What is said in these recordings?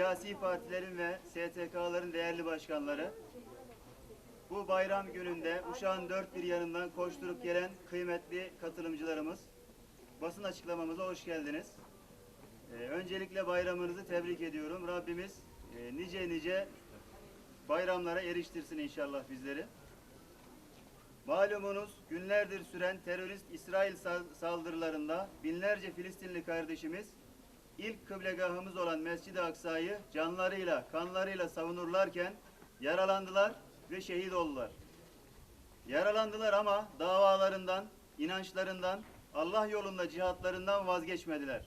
siyasi partilerin ve STK'ların değerli başkanları, bu bayram gününde Uşağın dört bir yanından koşturup gelen kıymetli katılımcılarımız, basın açıklamamıza hoş geldiniz. Ee, öncelikle bayramınızı tebrik ediyorum. Rabbimiz e, nice nice bayramlara eriştirsin inşallah bizleri. Malumunuz günlerdir süren terörist İsrail sal- saldırılarında binlerce Filistinli kardeşimiz ilk kıblegahımız olan Mescid-i Aksa'yı canlarıyla, kanlarıyla savunurlarken yaralandılar ve şehit oldular. Yaralandılar ama davalarından, inançlarından, Allah yolunda cihatlarından vazgeçmediler.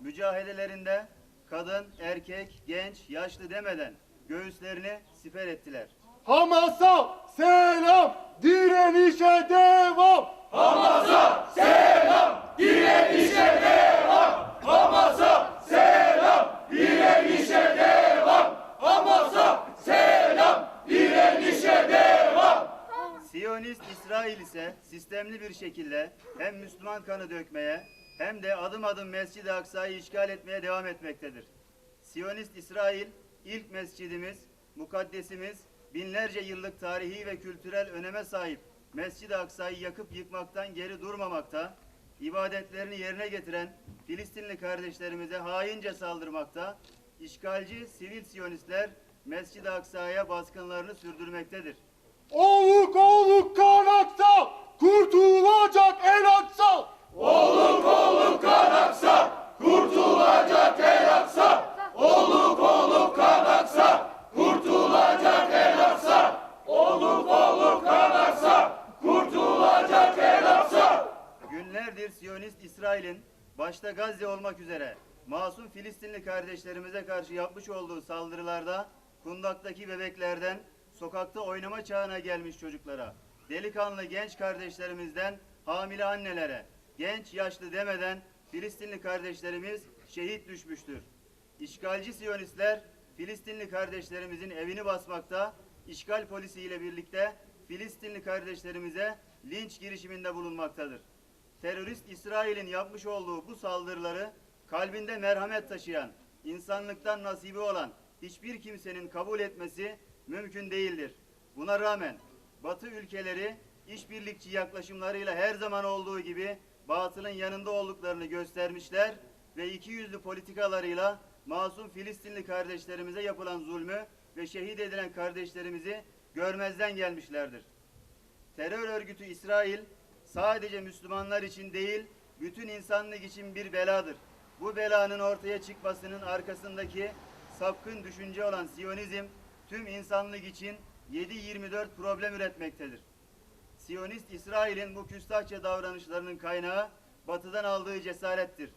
Mücahedelerinde kadın, erkek, genç, yaşlı demeden göğüslerini siper ettiler. Hamas'a selam, direnişe devam. Hamas'a selam, direnişe devam. Hamas'a selam, direnişe devam. Hamas'a selam, direnişe devam. Siyonist İsrail ise sistemli bir şekilde hem Müslüman kanı dökmeye hem de adım adım Mescid-i Aksa'yı işgal etmeye devam etmektedir. Siyonist İsrail ilk mescidimiz, mukaddesimiz, binlerce yıllık tarihi ve kültürel öneme sahip Mescid-i Aksa'yı yakıp yıkmaktan geri durmamakta, ibadetlerini yerine getiren Filistinli kardeşlerimize haince saldırmakta, işgalci sivil Siyonistler Mescid-i Aksa'ya baskınlarını sürdürmektedir. Oluk oluk kan aksa, kurtulacak el aksa. Oluk oluk kan aksa, kurtulacak el aksa. Oluk oluk kan aksa, kurtulacak el aksa. Oluk oluk kan aksa, kurtulacak el aksa. Günlerdir Siyonist İsrail'in başta Gazze olmak üzere masum Filistinli kardeşlerimize karşı yapmış olduğu saldırılarda kundaktaki bebeklerden sokakta oynama çağına gelmiş çocuklara, delikanlı genç kardeşlerimizden hamile annelere, genç yaşlı demeden Filistinli kardeşlerimiz şehit düşmüştür. İşgalci Siyonistler Filistinli kardeşlerimizin evini basmakta, işgal polisiyle birlikte Filistinli kardeşlerimize linç girişiminde bulunmaktadır. Terörist İsrail'in yapmış olduğu bu saldırıları kalbinde merhamet taşıyan, insanlıktan nasibi olan hiçbir kimsenin kabul etmesi mümkün değildir. Buna rağmen Batı ülkeleri işbirlikçi yaklaşımlarıyla her zaman olduğu gibi batılın yanında olduklarını göstermişler ve iki yüzlü politikalarıyla masum Filistinli kardeşlerimize yapılan zulmü ve şehit edilen kardeşlerimizi görmezden gelmişlerdir. Terör örgütü İsrail sadece Müslümanlar için değil, bütün insanlık için bir beladır. Bu belanın ortaya çıkmasının arkasındaki sapkın düşünce olan Siyonizm tüm insanlık için 7-24 problem üretmektedir. Siyonist İsrail'in bu küstahça davranışlarının kaynağı batıdan aldığı cesarettir.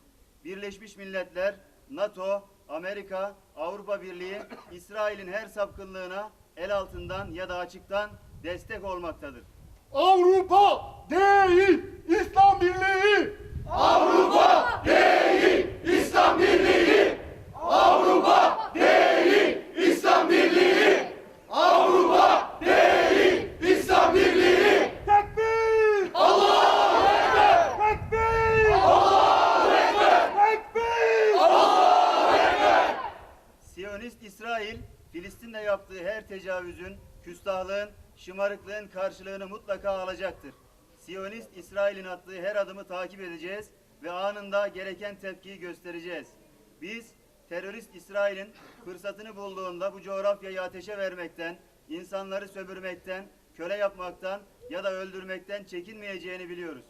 Birleşmiş Milletler, NATO, Amerika, Avrupa Birliği İsrail'in her sapkınlığına el altından ya da açıktan destek olmaktadır. Avrupa değil, İslam Birliği. Avrupa değil, İslam Birliği. Avrupa değil, İslam Birliği. Avrupa değil, İslam Birliği. Tekbir! Allahu Ekber! Tekbir! Allahu Ekber! Tekbir! Siyonist İsrail, Filistin'de yaptığı her tecavüzün, küstahlığın, şımarıklığın karşılığını mutlaka alacaktır. Siyonist İsrail'in attığı her adımı takip edeceğiz ve anında gereken tepkiyi göstereceğiz. Biz terörist İsrail'in fırsatını bulduğunda bu coğrafyayı ateşe vermekten, insanları sömürmekten, köle yapmaktan ya da öldürmekten çekinmeyeceğini biliyoruz.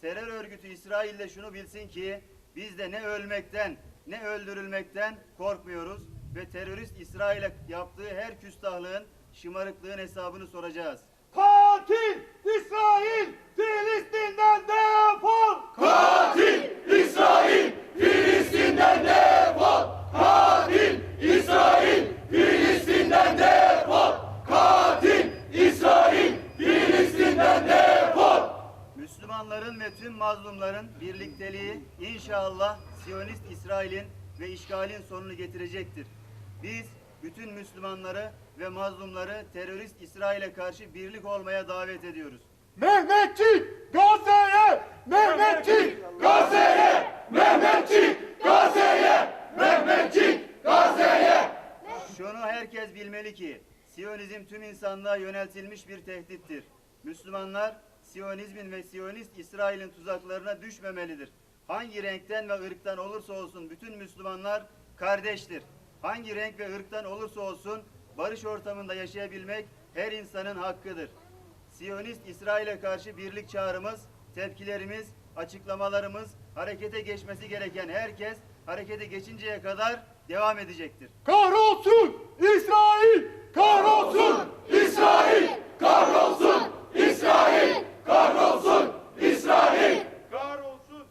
Terör örgütü İsrail de şunu bilsin ki biz de ne ölmekten ne öldürülmekten korkmuyoruz ve terörist İsrail'e yaptığı her küstahlığın, şımarıklığın hesabını soracağız. Katil İsrail Filistin'den defol! Katil İsrail Filistin'den defol! Katil İsrail Filistin'den defol! Katil İsrail Filistin'den defol! Müslümanların ve tüm mazlumların birlikteliği inşallah Siyonist İsrail'in ve işgalin sonunu getirecektir. Biz bütün Müslümanları ve mazlumları terörist İsrail'e karşı birlik olmaya davet ediyoruz. Mehmetçik Gazze'ye! Mehmetçik Gazze'ye! Mehmetçik Gazze'ye! Mehmetçik Gazze'ye! dedi ki, Siyonizm tüm insanlığa yöneltilmiş bir tehdittir. Müslümanlar, Siyonizmin ve Siyonist İsrail'in tuzaklarına düşmemelidir. Hangi renkten ve ırktan olursa olsun bütün Müslümanlar kardeştir. Hangi renk ve ırktan olursa olsun barış ortamında yaşayabilmek her insanın hakkıdır. Siyonist İsrail'e karşı birlik çağrımız, tepkilerimiz, açıklamalarımız, harekete geçmesi gereken herkes harekete geçinceye kadar devam edecektir. Kahrolsun İsrail! Kahrolsun İsrail! Kahrolsun İsrail! Kahrolsun İsrail! Kahrolsun!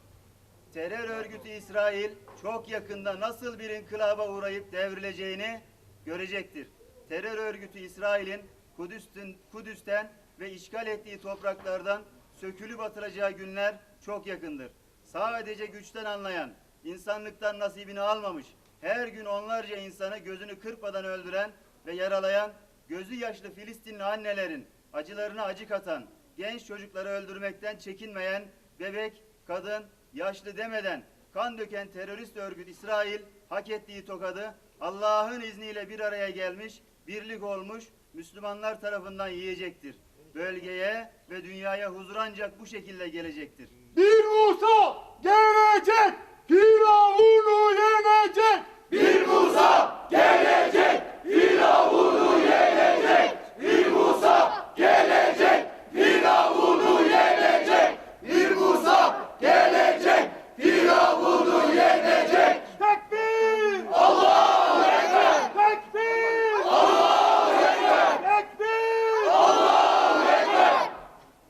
Örgütü İsrail çok yakında nasıl bir inkılaba uğrayıp devrileceğini görecektir. Terör örgütü İsrail'in Kudüs'ten, Kudüs'ten ve işgal ettiği topraklardan sökülüp atılacağı günler çok yakındır. Sadece güçten anlayan, insanlıktan nasibini almamış, her gün onlarca insanı gözünü kırpmadan öldüren ve yaralayan, gözü yaşlı Filistinli annelerin acılarına acı katan, genç çocukları öldürmekten çekinmeyen, bebek, kadın, yaşlı demeden kan döken terörist örgüt İsrail hak ettiği tokadı Allah'ın izniyle bir araya gelmiş, birlik olmuş Müslümanlar tarafından yiyecektir. Bölgeye ve dünyaya huzur ancak bu şekilde gelecektir. Bir Musa gelecek! Firavun'u yenecek! Bir Musa gelecek! Firavun'u yenecek! Bir Musa gelecek! Firavun'u yenecek! Bir Musa gelecek! Firavun'u yenecek! Tekbir! Allahu Ekber! Tekbir! Allahu Ekber! Tekbir!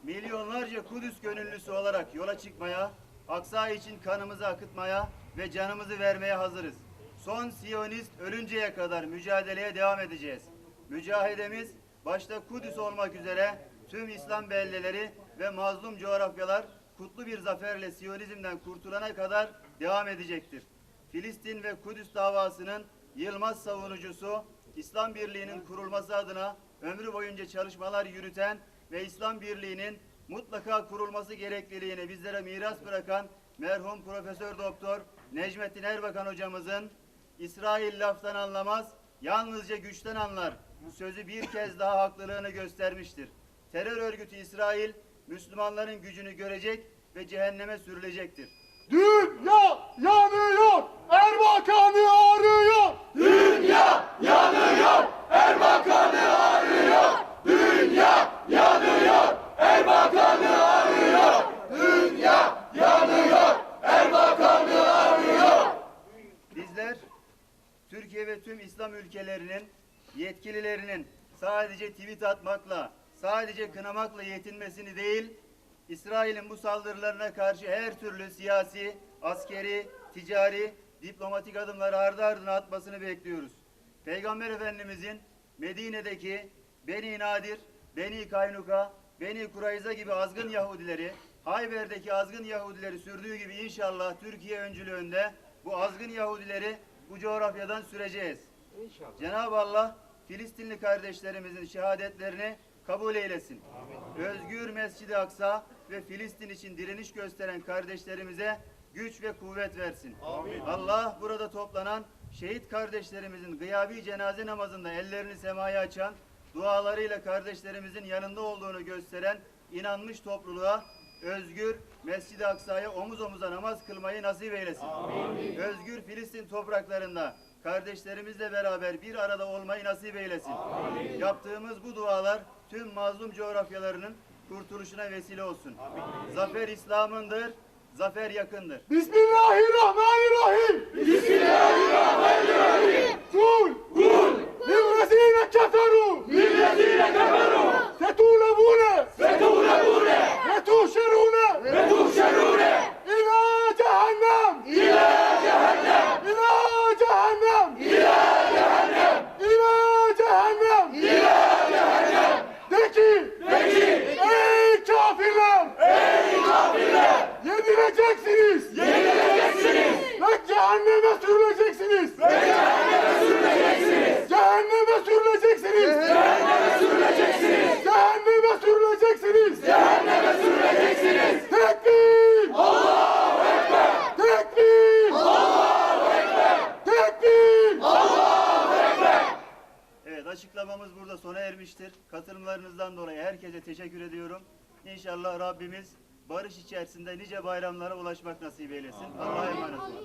Milyonlarca Kudüs gönüllüsü olarak yola çıkmaya, Aksa için kanımızı akıtmaya ve canımızı vermeye hazırız. Son Siyonist ölünceye kadar mücadeleye devam edeceğiz. Mücahedemiz başta Kudüs olmak üzere tüm İslam beldeleri ve mazlum coğrafyalar kutlu bir zaferle Siyonizmden kurtulana kadar devam edecektir. Filistin ve Kudüs davasının yılmaz savunucusu, İslam Birliği'nin kurulması adına ömrü boyunca çalışmalar yürüten ve İslam Birliği'nin mutlaka kurulması gerekliliğini bizlere miras bırakan merhum Profesör Doktor Necmettin Erbakan hocamızın İsrail laftan anlamaz, yalnızca güçten anlar. Sözü bir kez daha haklılığını göstermiştir. Terör örgütü İsrail, Müslümanların gücünü görecek ve cehenneme sürülecektir. Dünya yanıyor, Erbakan'ı arıyor. Dünya yanıyor, Erbakan'ı arıyor. Dünya yanıyor, Erbakan'ı arıyor. Dünya yanıyor, Erbakan'ı arıyor. Bizler Türkiye ve tüm İslam ülkelerinin yetkililerinin sadece tweet atmakla, sadece kınamakla yetinmesini değil, İsrail'in bu saldırılarına karşı her türlü siyasi, askeri, ticari, diplomatik adımları ardı ardına atmasını bekliyoruz. Peygamber Efendimizin Medine'deki Beni Nadir, Beni Kaynuka, Beni Kurayza gibi azgın Yahudileri, Hayber'deki azgın Yahudileri sürdüğü gibi inşallah Türkiye öncülüğünde bu azgın Yahudileri bu coğrafyadan süreceğiz. Cenab-ı Allah Filistinli kardeşlerimizin şehadetlerini kabul eylesin. Özgür Mescid-i Aksa ve Filistin için direniş gösteren kardeşlerimize güç ve kuvvet versin. Allah burada toplanan şehit kardeşlerimizin gıyabi cenaze namazında ellerini semaya açan, dualarıyla kardeşlerimizin yanında olduğunu gösteren inanmış topluluğa özgür Mescid-i Aksa'ya omuz omuza namaz kılmayı nasip eylesin. Özgür Filistin topraklarında kardeşlerimizle beraber bir arada olmayı nasip eylesin. Yaptığımız bu dualar tüm mazlum coğrafyalarının kurtuluşuna vesile olsun. Zafer İslam'ındır, zafer yakındır. Bismillahirrahmanirrahim. Bismillahirrahmanirrahim. Kul. Kul. Lillezine keferu. Lillezine keferu. Herkese teşekkür ediyorum. İnşallah Rabbimiz barış içerisinde nice bayramlara ulaşmak nasip eylesin. Allah'a emanet olun.